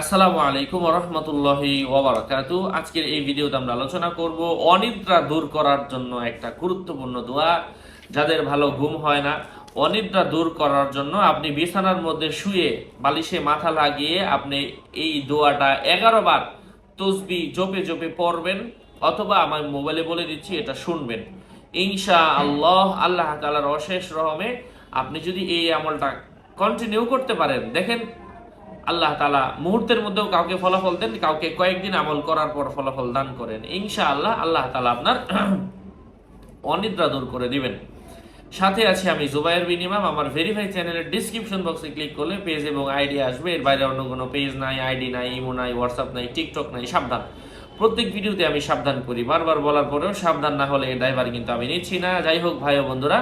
আসসালামু আলাইকুম রহমতুল্লাহি ওবরাকাতু আজকের এই ভিডিওতে আমরা আলোচনা করব অনিদ্রা দূর করার জন্য একটা গুরুত্বপূর্ণ দোয়া। যাদের ভালো ঘুম হয় না, অনিদ্রা দূর করার জন্য আপনি বিছানার মধ্যে শুয়ে বালিশে মাথা লাগিয়ে আপনি এই দোয়াটা এগারো বার তসবি জপে জপে পড়বেন অথবা আমার মোবাইলে বলে দিচ্ছি, এটা শুনবেন। ইনশা আল্লাহ আল্লাহ তালার অশেষ রহমে আপনি যদি এই আমলটা কন্টিনিউ করতে পারেন, দেখেন আল্লাহ তালা মুহূর্তের মধ্যেও কাউকে ফলাফল দেন কাউকে কয়েকদিন আমল করার পর ফলাফল দান করেন। ইনশা আল্লাহ আল্লাহ তালা আপনার অনিদ্রা দূর করে দিবেন। সাথে আছে আমি জুবাইর বিন ইমাম। আমার ভেরিফাই চ্যানেলের ডিসক্রিপশন বক্সে ক্লিক করলে পেজ এবং আইডি আসবে। এর বাইরে অন্য কোনো পেজ নাই আইডি নাই ইমো নাই হোয়াটসঅ্যাপ নাই টিকটক নাই, সাবধান। প্রত্যেক ভিডিওতে আমি সাবধান করি। বারবার বলার পরেও সাবধান না হলে ড্রাইভার কিন্তু আমি নিচ্ছি না। যাই হোক, ভাই বন্ধুরা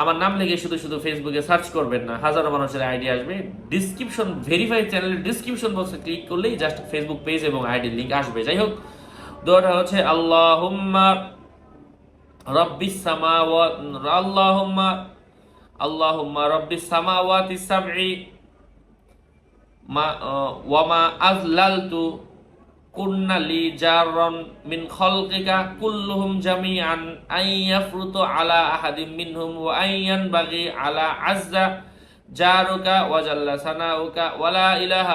আমার নাম লিখে শুধু শুধু ফেসবুকে সার্চ করবেন না, হাজারো মানুষের আইডি আসবে। ডিসক্রিপশন ভেরিফাই চ্যানেলের ডিসক্রিপশন বক্সে ক্লিক করলেই জাস্ট ফেসবুক পেজ এবং আইডি লিঙ্ক আসবে। যাই হোক, দোয়াটা হচ্ছে আল্লাহুম্মা রব্বিস সামাওয়াত আল্লাহুম্মা আল্লাহুম্মা রব্বিস সামাওয়াতি সাবঈ মা ওয়ামা আযলালতু কুন্না লি জারন মিন জামিআন আন আলা আহাদিম মিনহুম ওয়া আন ইয়ানবাগি আলা আযজা জারুকা ওয়া জাল্লা সানাউকা ওয়ালা ইলাহা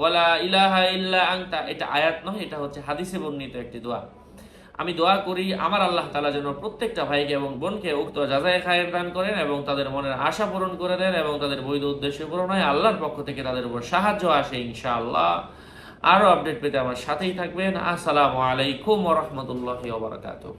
ওয়ালা ইলাহা ইল্লা এটা আয়াত নয়, এটা হচ্ছে হাদিসে বর্ণিত একটি দোয়া। আমি দোয়া করি আমার আল্লাহ তালা যেন প্রত্যেকটা ভাইকে এবং বোনকে উক্ত যাচাই খায়ের দান করেন এবং তাদের মনের আশা পূরণ করে দেন এবং তাদের বৈধ উদ্দেশ্য পূরণ হয়। আল্লাহর পক্ষ থেকে তাদের উপর সাহায্য আসে ইনশাআল্লাহ। আরও আপডেট পেতে আমার সাথেই থাকবেন। আসসালামু আলাইকুম রহমতুল্লাহ বারকাতুহ।